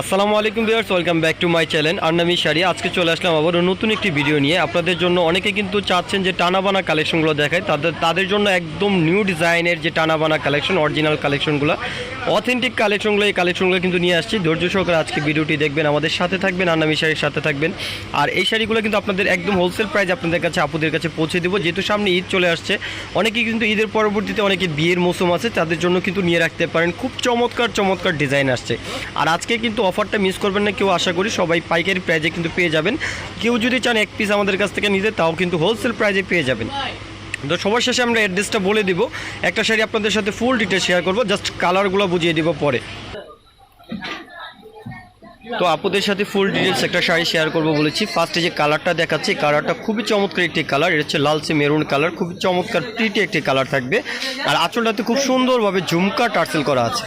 আসসালামু আলাইকুম viewers, welcome back to my channel. Annami sari, আজকে চলে আসলাম আবারও নতুন একটি ভিডিও নিয়ে। আপনাদের জন্য অনেকে কিন্তু চাচ্ছেন যে টানাবানা কালেকশনগুলো দেখায়। তাদের তাদের জন্য একদম নিউ ডিজাইনের যে টানাবানা কালেকশন, অরিজিনাল কালেকশনগুলো, অথেন্টিক কালেকশনগুলো, এই কালেকশনগুলো কিন্তু নিয়ে আসছি। ধৈর্য সহকারে আজকে ভিডিওটি দেখবেন, আমাদের সাথে থাকবেন আন্নামি শাড়ির সাথে থাকবেন। আর এই শাড়িগুলো কিন্তু আপনাদের একদম হোলসেল প্রাইস আপনাদের কাছে, আপুদের কাছে পৌঁছে দেবো। যেহেতু সামনে ঈদ চলে আসছে অনেকেই কিন্তু ঈদের পরবর্তীতে অনেকে বিয়ের মৌসুম আছে, তাদের জন্য কিন্তু নিয়ে রাখতে পারেন। খুব চমৎকার চমৎকার ডিজাইন আসছে। আর আজকে কিন্তু অফারটা মিস করবেন না, কেউ আশা করি সবাই পাইকারি প্রাইজে কিন্তু পেয়ে যাবেন। কেউ যদি চান এক পিস আমাদের কাছ থেকে নিতে, তাও কিন্তু হোলসেল প্রাইজে পেয়ে যাবেন। তো সবার শেষে আমরা অ্যাড্রেসটা বলে দিব। একটা শাড়ি আপনাদের সাথে ফুল ডিটেল শেয়ার করব জাস্ট কালারগুলো বুঝিয়ে দিব পরে। তো আপুদের সাথে ফুল ডিটেলস একটা শাড়ি শেয়ার করব বলেছি। ফার্স্টে যে কালারটা দেখাচ্ছি কালারটা খুবই চমৎকার একটি কালার এটা হচ্ছে লালচে মেরুন কালার খুবই চমৎকার প্রিটি একটি কালার থাকবে। আর আঁচলটাতে খুব সুন্দরভাবে ঝুমকা টার্সেল করা আছে।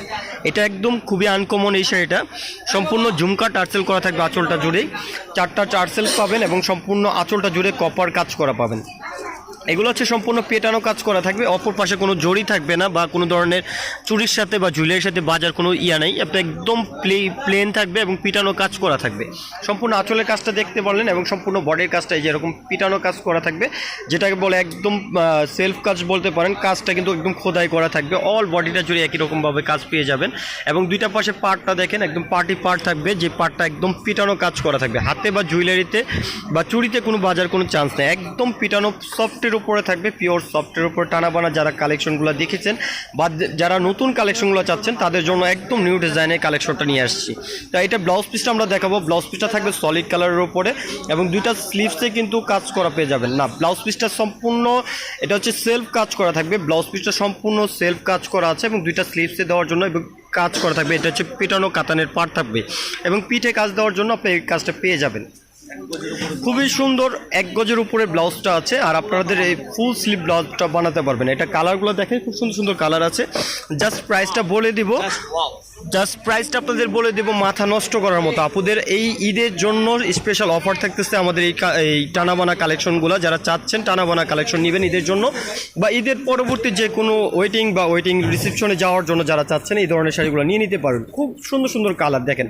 এটা একদম খুবই আনকমন এই শাড়িটা। সম্পূর্ণ ঝুমকা টার্সেল করা থাকবে আঁচলটা জুড়েই। চারটা টার্সেল পাবেন এবং সম্পূর্ণ আঁচলটা জুড়ে কপার কাজ করা পাবেন। এগুলো হচ্ছে সম্পূর্ণ পেটানো কাজ করা থাকবে। অপর পাশে কোনো জড়ি থাকবে না বা কোনো ধরনের চুরির সাথে বা ঝুলের সাথে বাজার কোনো ইয়া নেই। আপনি একদম প্লে প্লেন থাকবে এবং পিটানো কাজ করা থাকবে। সম্পূর্ণ আঁচলের কাজটা দেখতে পারলেন এবং সম্পূর্ণ বডির কাজটা এই যে এরকম পিটানো কাজ করা থাকবে, যেটাকে বলে একদম সেলফ কাজ বলতে পারেন। কাজটা কিন্তু একদম খোদাই করা থাকবে। অল বডিটা জুড়ে একই রকমভাবে কাজ পেয়ে যাবেন। এবং দুইটা পাশে পার্টটা দেখেন, একদম পার্টি পার্ট থাকবে, যে পার্টটা একদম পিটানো কাজ করা থাকবে। হাতে বা জুয়েলারিতে বা চুরিতে কোনো বাজার কোনো চান্স নেই। একদম পিটানো সফটের উপরে থাকবে পিওর সফটের উপর টানাবানা যারা কালেকশনগুলো দেখেছেন বা যারা নতুন কালেকশনগুলো চাচ্ছেন, তাদের জন্য একদম নিউ ডিজাইনের কালেকশনটা নিয়ে আসছি। তা এটা ব্লাউজ পিসটা আমরা দেখাবো। ব্লাউজ পিসটা থাকবে সলিড কালারের উপরে এবং দুইটা স্লিভসে কিন্তু কাজ করা পেয়ে যাবেন। না, ব্লাউজ পিসটা সম্পূর্ণ, এটা হচ্ছে সেলফ কাজ করা থাকবে। ব্লাউজ পিসটা সম্পূর্ণ সেলফ কাজ করা আছে এবং দুইটা স্লিভসে দেওয়ার জন্য এবং কাজ করা থাকবে। এটা হচ্ছে পিটানো কাতানের পার থাকবে এবং পিঠে কাজ দেওয়ার জন্য আপনি এই কাজটা পেয়ে যাবেন। খুবই সুন্দর এক গজের উপরে ব্লাউজটা আছে আর আপনাদের এই ফুল স্লিভ ব্লাউজটা বানাতে পারবেন। এটা কালারগুলো দেখেন খুব সুন্দর সুন্দর কালার আছে। জাস্ট প্রাইসটা বলে দিব। জাস্ট প্রাইসটা আপনাদের বলে দেব মাথা নষ্ট করার মতো। আপুদের এই ঈদের জন্য স্পেশাল অফার থাকতেছে আমাদের এই এই টানাবানা কালেকশনগুলো যারা চাচ্ছেন টানাবানা কালেকশন নেবেন ঈদের জন্য বা ঈদের পরবর্তী যে কোনো ওয়েটিং বা ওয়েটিং রিসেপশনে যাওয়ার জন্য যারা চাচ্ছেন এই ধরনের শাড়িগুলো নিয়ে নিতে পারবেন। খুব সুন্দর সুন্দর কালার দেখেন।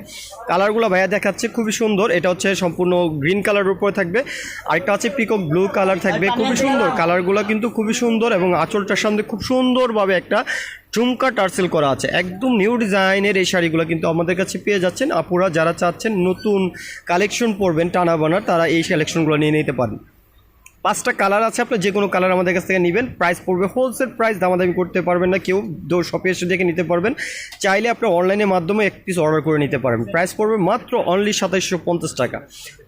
কালারগুলো ভাইয়া দেখাচ্ছে খুবই সুন্দর। এটা হচ্ছে সম্পূর্ণ গ্রিন কালারের উপরে থাকবে। আরেকটা আছে পিকক ব্লু কালার থাকবে। খুবই সুন্দর। কালারগুলো কিন্তু খুবই সুন্দর এবং আঁচলটার সামনে খুব সুন্দরভাবে একটা ঝুমকা টার্সেল করা আছে। একদম নিউ ডিজাইনের এই শাড়িগুলো কিন্তু আমাদের কাছে পেয়ে যাচ্ছেন। আপুরা যারা চাচ্ছেন নতুন কালেকশন পরবেন টানা বানার তারা এই কালেকশনগুলো নিয়ে নিতে পারেন। পাঁচটা কালার আছে, আপনার যে কোনো কালার আমাদের কাছ থেকে নেবেন। প্রাইস পড়বে হোলসেল প্রাইস দামাদামি করতে পারবেন না কেউ শপে এসে দেখে নিতে পারবেন। চাইলে আপনি অনলাইনের মাধ্যমে এক পিস অর্ডার করে নিতে পারবেন। প্রাইস পড়বে মাত্র অনলি সাতাইশশো পঞ্চাশ টাকা।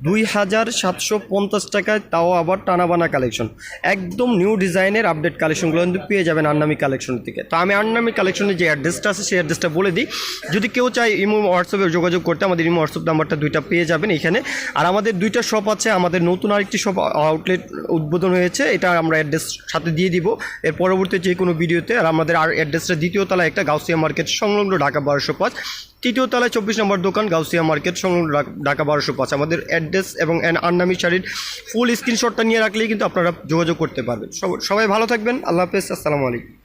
দুই হাজার সাতশো পঞ্চাশ টাকায় তাও আবার টানাবানা কালেকশন একদম নিউ ডিজাইনের আপডেট কালেকশনগুলো কিন্তু পেয়ে যাবেন আন্নামি কালেকশন থেকে। তো আমি আন্নামি কালেকশনের যে অ্যাড্রেসটা আছে, সেই অ্যাড্রেসটা বলে দিই। যদি কেউ চায় ইমো হোয়াটসঅ্যাপে যোগাযোগ করতে, আমাদের ইমো হোয়াটসঅ্যাপ নাম্বারটা দুইটা পেয়ে যাবেন এখানে। আর আমাদের দুইটা শপ আছে, আমাদের নতুন আরেকটি শপ আউটলেট উদ্বোধন হয়েছে, এটা আমরা অ্যাড্রেস সাথে দিয়ে দিব। এর পরবর্তী যে কোনো ভিডিওতে, আর আমাদের আর অ্যাড্রেসটা দ্বিতীয় তলায় একটা গাউসিয়া মার্কেট সংলগ্ন ঢাকা বারোশো পাঁচ। তৃতীয় তলায় চব্বিশ নম্বর দোকান, গাউসিয়া মার্কেট সংলগ্ন ঢাকা- বারোশো পাঁচ। আমাদের অ্যাড্রেস এবং আন্নামি শাড়ির ফুল স্ক্রিনশটটা নিয়ে রাখলেই কিন্তু আপনারা যোগাযোগ করতে পারবেন। সব- সবাই ভালো থাকবেন, আল্লাহ হাফেজ, আসসালামু আলাইকুম।